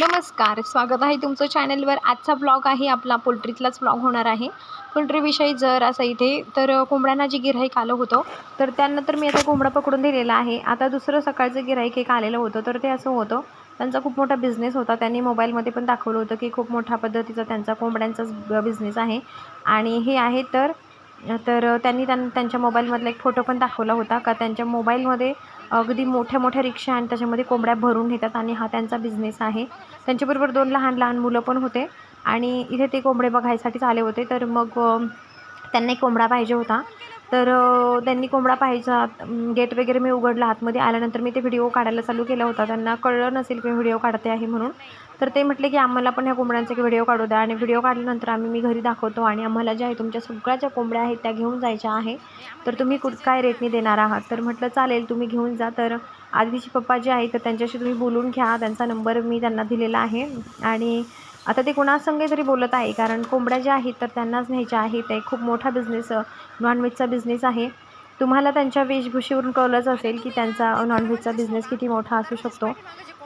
नमस्कार स्वागत आहे तुमचं चॅनलवर आजचा ब्लॉग आहे आपला पोल्ट्रीतलाच ब्लॉग होणार आहे. पोल्ट्रीविषयी जर असं इथे तर कोंबड्यांना जे गिऱ्हाईक आलं होतं तर त्यांना तर मी आता कोंबडा पकडून दिलेला आहे. आता दुसरं सकाळचं गिऱ्हाईक एक आलेलं होतं तर ते असं होतं त्यांचा खूप मोठा बिझनेस होता. त्यांनी मोबाईलमध्ये पण दाखवलं होतं की खूप मोठ्या पद्धतीचा त्यांचा कोंबड्यांचाच बिझनेस आहे. आणि हे आहे तर तर त्यांनी त्यां त्यांच्या मोबाईलमधला एक फोटो पण दाखवला होता का त्यांच्या मोबाईलमध्ये अगदी मोठ्या मोठ्या रिक्षा आणि त्याच्यामध्ये कोंबड्या भरून नेतात आणि हा त्यांचा बिझनेस आहे. त्यांच्याबरोबर दोन लहान लहान मुलं पण होते आणि इथे ते कोंबडे बघायसाठीच आले होते. तर मग त्यांना एक कोंबडा पाहिजे होता. तर त्यांनी कोंबडा पाहायचा गेट वगैरे मी उघडला. आतमध्ये आल्यानंतर मी ते व्हिडिओ काढायला चालू केला होता. त्यांना कळलं नसेल की व्हिडिओ काढते आहे म्हणून. तर ते म्हटले की आम्हाला पण ह्या कोंबड्यांचा एक व्हिडिओ काढू द्या. आणि व्हिडिओ काढल्यानंतर आम्ही मी घरी दाखवतो आणि आम्हाला ज्या आहे तुमच्या सगळ्या ज्या कोंबड्या आहेत त्या घेऊन जायच्या आहे. तर तुम्ही कुठ काय रेटने देणार आहात? तर म्हटलं चालेल तुम्ही घेऊन जा. तर आधीचे पप्पा जे आहे तर त्यांच्याशी तुम्ही बोलून घ्या. त्यांचा नंबर मी त्यांना दिलेला आहे. आणि आता ते कुणासंग तरी बोलत आहे कारण कोंबड्या ज्या आहेत तर त्यांनाच न्यायच्या आहेत ते खूप मोठा बिझनेस नॉनव्हेजचा बिझनेस आहे. तुम्हाला त्यांच्या वेशभूषेवरून कळलंच असेल की त्यांचा नॉनव्हेजचा बिझनेस किती मोठा असू शकतो.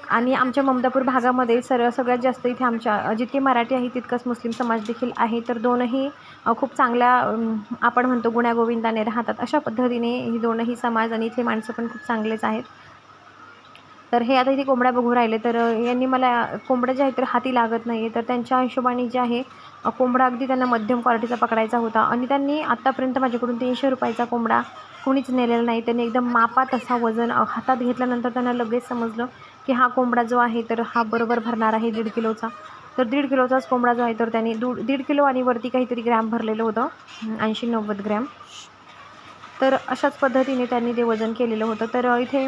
आणि आमच्या ममदापूर भागामध्ये सर सगळ्यात जास्त इथे आमच्या जितके मराठी आहे तितकंच मुस्लिम समाज देखील आहे. तर दोनही खूप चांगल्या आपण म्हणतो गुण्यागोविंदाने राहतात अशा पद्धतीने ही दोनही समाज आणि इथले माणसं पण खूप चांगलेच आहेत. तर हे आता इथे कोंबड्या बघू राहिले. तर यांनी मला कोंबड्या ज्या आहेत तर हाती लागत नाही तर त्यांच्या हिशोबाने जे आहे कोंबडा अगदी त्यांना मध्यम क्वालिटीचा पकडायचा होता. आणि त्यांनी आत्तापर्यंत माझ्याकडून तीनशे रुपयाचा कोंबडा कुणीच नेलेला नाही. त्यांनी एकदम मापात असा वजन हातात घेतल्यानंतर त्यांना लगेच समजलं की हा कोंबडा जो आहे तर हा बरोबर भरणार आहे दीड किलोचा. तर दीड किलोचाच कोंबडा जो आहे तर त्यांनी दू दीड किलो आणि वरती काहीतरी ग्रॅम भरलेलं होतं. ऐंशी नव्वद ग्रॅम. तर अशाच पद्धतीने त्यांनी ते वजन केलेलं होतं. तर इथे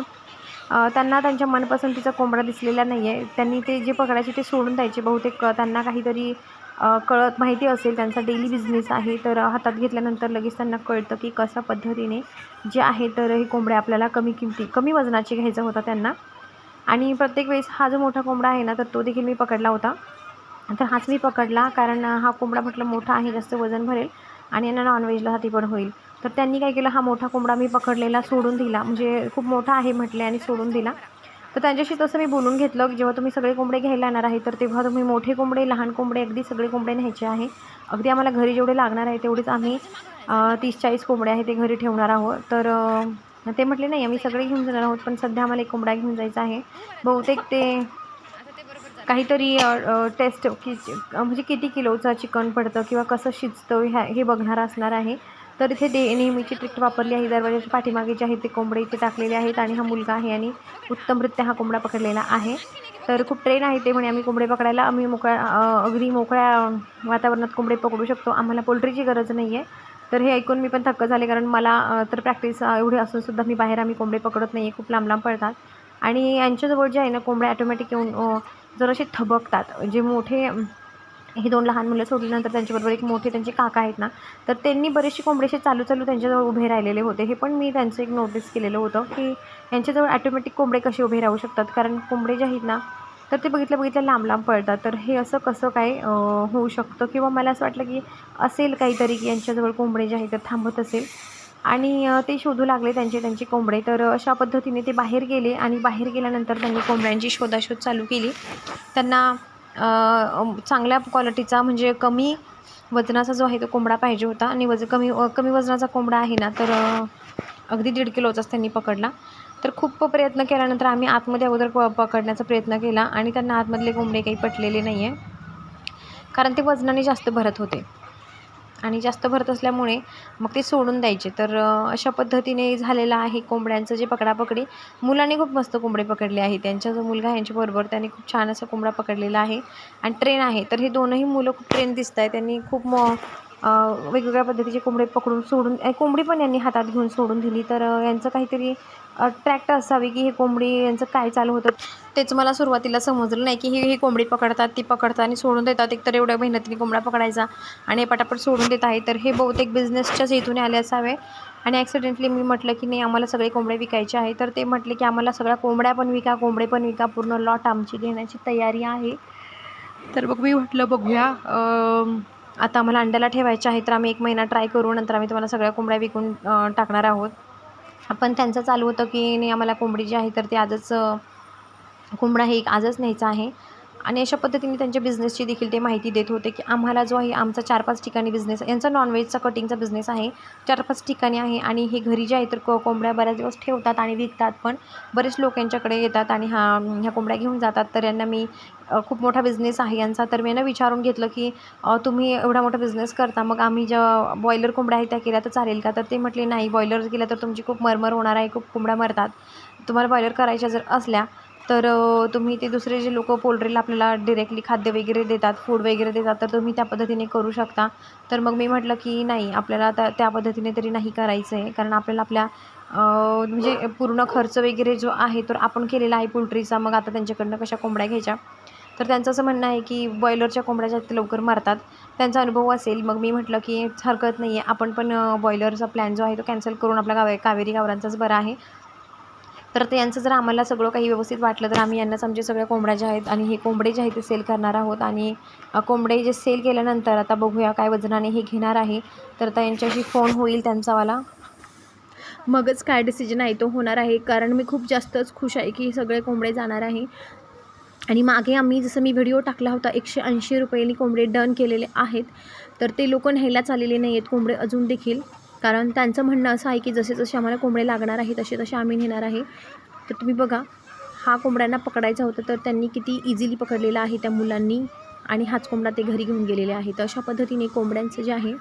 त्यांना त्यांच्या मनपसंतीचा कोंबडा दिसलेला नाही आहे त्यांनी ते जे पकडायचे ते सोडून द्यायचे. बहुतेक त्यांना काहीतरी कळत माहिती असेल. त्यांचा डेली बिझनेस आहे. तर हातात घेतल्यानंतर लगेच त्यांना कळतं की कशा पद्धतीने जे आहे तर हे कोंबडे आपल्याला कमी किमती कमी वजनाचे घ्यायचा होता त्यांना. आणि प्रत्येक वेळेस हा जो मोठा कोंबडा आहे ना तर तो देखील मी पकडला होता. तर हाच मी पकडला कारण हा कोंबडा म्हटलं मोठा आहे जास्त वजन भरेल. आणि यांना नॉनव्हेजला हाती पण होईल. तर त्यांनी काय केलं हा मोठा कोंबडा मी पकडलेला सोडून दिला. म्हणजे खूप मोठा आहे म्हटले आणि सोडून दिला. तर त्यांच्याशी तसं मी बोलून घेतलं की जेव्हा तुम्ही सगळे कोंबडे घ्यायला येणार आहे तर तेव्हा तुम्ही मोठे कोंबडे लहान कोंबडे अगदी सगळे कोंबडे न्यायचे आहे. अगदी आम्हाला घरी जेवढे लागणार आहे तेवढेच आम्ही तीस चाळीस कोंबडे आहे ते घरी ठेवणार आहोत. तर ते म्हटले नाही आम्ही सगळे घेऊन जाणार आहोत पण सध्या आम्हाला एक कोंबडा घेऊन जायचा आहे. बहुतेक ते काहीतरी टेस्ट की म्हणजे किती किलोचं चिकन पडतं किंवा कसं शिजतं ह्या हे बघणार असणार आहे. तर इथे दे नेहमीची ट्रिक वापरली आहे. दरवाजाच्या पाठीमागे जे आहे ते कोंबडे इथे टाकलेले आहेत आणि हा मुलगा आहे आणि उत्तमरित्या हा कोंबडा पकडलेला आहे. तर खूप ट्रेन आहे ते म्हणे आम्ही कोंबडे पकडायला. आम्ही मोकळ्या अगदी मोकळ्या वातावरणात कोंबडे पकडू शकतो. आम्हाला पोल्ट्रीची गरज नाही आहे तर हे ऐकून मी पण थक्क झाले कारण मला तर प्रॅक्टिस एवढी असूनसुद्धा मी बाहेर आम्ही कोंबडे पकडत नाही आहे खूप लांब लांब पडतात आणि यांच्याजवळ जे आहे ना कोंबड्या ॲटोमॅटिक येऊन जर असे थबकतात जे मोठे हे दोन लहान मुलं सोडल्यानंतर त्यांच्याबरोबर एक मोठे त्यांचे काका आहेत ना तर त्यांनी बरेचसे कोंबडेसे चालू चालू त्यांच्याजवळ उभे राहिलेले होते. हे पण मी त्यांचं एक नोटीस केलेलं होतं की यांच्याजवळ ॲटोमॅटिक कोंबडे कसे उभे राहू शकतात? कारण कोंबडे जे आहेत ना तर ते बघितलं बघितलं लांब लांब पळतात. तर हे असं कसं काय होऊ शकतं? किंवा मला असं वाटलं की असेल काहीतरी की यांच्याजवळ कोंबडे जे आहेत तर थांबत असेल. आणि ते शोधू लागले त्यांचे त्यांचे कोंबडे. तर अशा पद्धतीने ते बाहेर गेले आणि बाहेर गेल्यानंतर त्यांनी कोंबड्यांची शोधाशोध चालू केली. त्यांना चांगल्या क्वालिटीचा म्हणजे कमी वजनाचा जो आहे तो कोंबडा पाहिजे होता. आणि वज कमी कमी वजनाचा कोंबडा आहे ना तर अगदी दीड किलोचाच त्यांनी पकडला. तर खूप प्रयत्न केल्यानंतर आम्ही आतमध्ये अगोदर प पकडण्याचा प्रयत्न केला. आणि त्यांना आतमधले कोंबडे काही पटलेले नाही आहे कारण ते वजनाने जास्त भरत होते. आणि जास्त भरत असल्यामुळे मग ते सोडून द्यायचे. तर अशा पद्धतीने झालेलं आहे कोंबड्यांचं जे पकडापकडी. मुलांनी खूप मस्त कोंबडे पकडले आहे त्यांचा जो मुलगा यांच्याबरोबर त्यांनी खूप छान असा कोंबडा पकडलेला आहे. आणि ट्रेन आहे. तर हे दोनही मुलं खूप ट्रेन दिसत आहे त्यांनी खूप म वेगवेगळ्या पद्धतीचे कोंबडे पकडून सोडून कोंबडी पण यांनी हातात घेऊन सोडून दिली. तर यांचं काहीतरी अट्रॅक्ट असावी की हे कोंबडी यांचं काय चालू होतं? तेच मला सुरुवातीला समजलं नाही की ही ही कोंबडी पकडतात ती पकडतात आणि सोडून देतात. एक तर एवढ्या मेहनतीने कोंबडा पकडायचा आणि पटापट सोडून देत आहे तर हे बहुतेक बिझनेसच्याच हेतून आले असावे. आणि ॲक्सिडेंटली मी म्हटलं की नाही आम्हाला सगळे कोंबडे विकायचे आहे तर ते म्हटले की आम्हाला सगळ्या कोंबड्या पण विका कोंबडे पण विका. पूर्ण लॉट आमची घेण्याची तयारी आहे. तर मग मी म्हटलं बघूया. आता आम्हाला अंड्याला ठेवायचे आहे तर आम्ही एक महिना ट्राय करू. नंतर आम्ही तुम्हाला सगळ्या कोंबड्या विकून टाकणार आहोत. पण त्यांचं चालू होतं की नाही आम्हाला कोंबडी जी आहे तर ती आजच कोंबडा हे एक आजच न्यायचा आहे. आणि अशा पद्धतीने त्यांच्या बिझनेसची देखील ते माहिती देत होते की आम्हाला जो आहे आमचा चार पाच ठिकाणी बिझनेस यांचा नॉनव्हेजचा कटिंगचा बिझनेस आहे. चार पाच ठिकाणी आहे आणि हे घरी जे आहे तर को कोंबड्या बऱ्याच दिवस ठेवतात आणि विकतात पण बरेच लोक यांच्याकडे येतात आणि हा ह्या कोंबड्या घेऊन जातात. तर यांना मी खूप मोठा बिझनेस आहे यांचा. तर मी यांना विचारून घेतलं की तुम्ही एवढा मोठा बिझनेस करता मग आम्ही ज्या बॉयलर कोंबड्या आहेत त्या केल्या तर चालेल का? तर ते म्हटले नाही बॉयलर केल्या तर तुमची खूप मरमर होणार आहे खूप कोंबड्या मरतात. तुम्हाला बॉयलर करायच्या जर असल्या तर तुम्ही ते दुसरे जे लोक पोल्ट्रीला आपल्याला डिरेक्टली खाद्य वगैरे देतात फूड वगैरे देतात तर तुम्ही त्या पद्धतीने करू शकता. तर मग मी म्हटलं की नाही आपल्याला त्या त्या पद्धतीने तरी नाही करायचं आहे कारण आपल्याला आपल्या म्हणजे पूर्ण खर्च वगैरे जो आहे तर आपण केलेला आहे पोल्ट्रीचा मग आता त्यांच्याकडनं कशा कोंबड्या घ्यायच्या? तर त्यांचं असं म्हणणं आहे की बॉयलरच्या कोंबड्या जास्त लवकर मारतात. त्यांचा अनुभव असेल मग मी म्हटलं की हरकत नाही आहे आपण पण बॉयलरचा प्लॅन जो आहे तो कॅन्सल करून आपला गाव कावेरी गावरांचाच बरा आहे. तर ते यांचं जर आम्हाला सगळं काही व्यवस्थित वाटलं तर आम्ही यांनाच आमच्या सगळ्या कोंबड्या ज्या आहेत आणि हे कोंबडे जे आहेत ते सेल करणार आहोत. आणि कोंबडे जे सेल केल्यानंतर आता बघूया काय वजनाने हे घेणार आहे. तर आता यांच्याशी फोन होईल त्यांचावाला. मगच काय डिसिजन आहे तो होणार आहे. कारण मी खूप जास्तच खुश आहे की सगळे कोंबडे जाणार आहे. आणि मागे आम्ही जसं मी व्हिडिओ टाकला होता एकशे ऐंशी रुपयांनी कोंबडे डन केलेले आहेत. तर ते लोक न्यायलाच आलेले नाही आहेत कोंबडे अजून देखील कारण त्यांचं म्हणणं असं आहे की जसे जसे आम्हाला कोंबडे लागणार आहे तसे तसे आम्ही नेणार आहे. तर तुम्ही बघा हा कोंबड्यांना पकडायचा होता तर त्यांनी किती इझिली पकडलेला आहे त्या मुलांनी आणि हाच कोंबडा ते घरी घेऊन गेलेले आहे तर अशा पद्धतीने कोंबड्यांचं जे आहे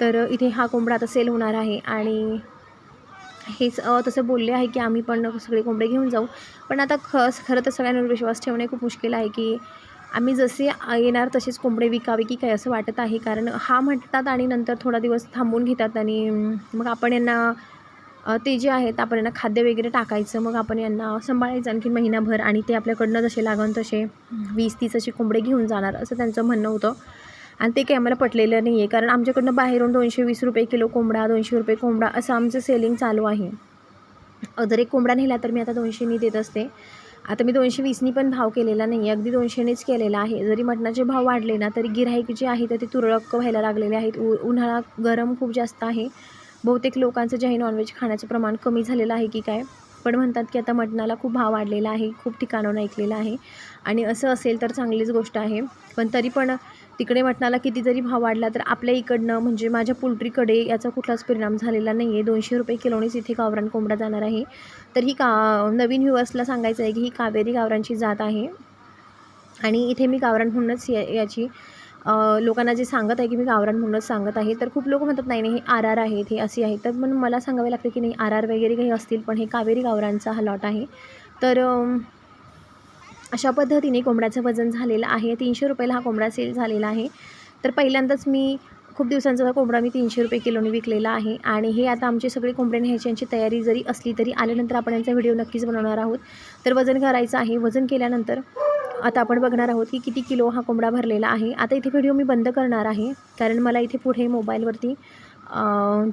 तर इथे हा कोंबडा आता सेल होणार आहे आणि हेच तसं बोलले आहे की आम्ही पण सगळे कोंबडे घेऊन जाऊ. पण आता ख खरं तर सगळ्यांवर विश्वास ठेवणे खूप मुश्किल आहे की आम्ही जसे येणार तसेच कोंबडे विकावे की काय असं वाटत आहे. कारण हा म्हणतात आणि नंतर थोडा दिवस थांबून घेतात आणि मग आपण यांना ते जे आहेत आपण यांना खाद्य वगैरे टाकायचं मग आपण यांना सांभाळायचं आणखी महिनाभर आणि ते आपल्याकडनं जसे लागन तसे वीस तीस असे कोंबडे घेऊन जाणार असं त्यांचं म्हणणं होतं. आणि ते काही आम्हाला पटलेलं नाही आहे कारण आमच्याकडनं बाहेरून दोनशे वीस रुपये किलो कोंबडा दोनशे रुपये कोंबडा असं आमचं सेलिंग चालू आहे. जर एक कोंबडा नेला तर मी आता दोनशेनी देत असते. आता मी दोनशे वीसनी पण भाव केलेला नाही आहे अगदी दोनशेनेच केलेला आहे. जरी मटणाचे भाव वाढले ना तरी गिराईक जे आहे तर ते तुरळक व्हायला लागलेले आहेत. उ उन्हाळा गरम खूप जास्त आहे. बहुतेक लोकांचं जे आहे नॉनव्हेज खाण्याचं प्रमाण कमी झालेलं आहे की काय? पण म्हणतात की आता मटणाला खूप भाव वाढलेला आहे खूप ठिकाणाहून ऐकलेलं आहे. आणि असं असेल तर चांगलीच गोष्ट आहे. पण तरी पण तिकडे मटणाला किती जरी भाव वाढला तर आपल्या इकडनं म्हणजे माझ्या पोल्ट्रीकडे याचा कुठलाच परिणाम झालेला नाही आहे दोनशे रुपये किलोनीच इथे गावरान कोंबडा जाणार आहे. तर ही का नवीन व्ह्युअर्सला सांगायचं आहे की ही कावेरी गावरांची जात आहे. आणि इथे मी गावरान म्हणूनच या याची लोकांना जे सांगत आहे की मी गावरान म्हणूनच सांगत आहे तर खूप लोक म्हणतात नाही नाही हे आर आर आहेत हे असे आहे. तर पण मला सांगावे लागते की नाही आर आर वगैरे काही असतील पण हे कावेरी गावरांचा हा लॉट आहे. तर अशा पद्धतीने कोंबड्याचं वजन झालेलं आहे. तीनशे रुपयाला हा कोंबडा सेल झालेला आहे. तर पहिल्यांदाच मी खूप दिवसांचा हा कोंबडा मी तीनशे रुपये किलोने विकलेला आहे. आणि हे आता आमचे सगळे कोंबडे न्यायची यांची तयारी जरी असली तरी आल्यानंतर आपण यांचा व्हिडिओ नक्कीच बनवणार आहोत. तर वजन करायचं आहे. वजन केल्यानंतर आता आपण बघणार आहोत की किती किलो हा कोंबडा भरलेला आहे. आता इथे व्हिडिओ मी बंद करणार आहे. कारण मला इथे पुढे मोबाईलवरती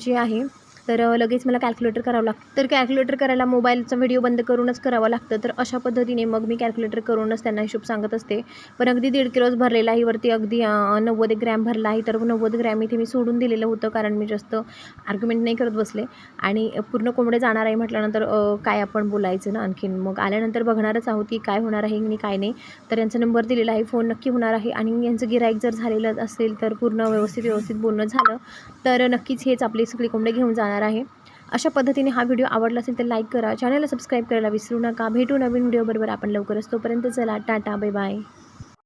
जे आहे तर लगेच मला कॅल्क्युलेटर करावं लागतं. तर कॅल्क्युलेटर करायला मोबाईलचा व्हिडिओ बंद करूनच करावं लागतं. तर अशा पद्धतीने मग मी कॅल्क्युलेटर करूनच त्यांना हिशोब सांगत असते. पण अगदी दीड किलोच भरलेला आहे. वरती अगदी नव्वद एक ग्रॅम भरला आहे. तर नव्वद ग्रॅम इथे मी सोडून दिलेलं होतं. कारण मी जास्त आर्ग्युमेंट नाही करत बसले. आणि पूर्ण कोंबडे जाणार आहे म्हटल्यानंतर काय आपण बोलायचं ना आणखीन? मग आल्यानंतर बघणारच आहोत की काय होणार आहे आणि काय नाही. तर यांचा नंबर दिलेला आहे. फोन नक्की होणार आहे. आणि यांचं गिराईक जर झालेलं असेल तर पूर्ण व्यवस्थित व्यवस्थित बोलणं झालं. तर नक्कीच हेच आपले सगळे कोंबडे घेऊन जाणार आहे. अशा पद्धतीने हा व्हिडिओ आवडला असेल तर लाईक करा. चॅनलला सबस्क्राईब करायला विसरू नका. भेटू नवीन व्हिडिओबरोबर आपण लवकरच. तोपर्यंत चला टाटा बाय बाय.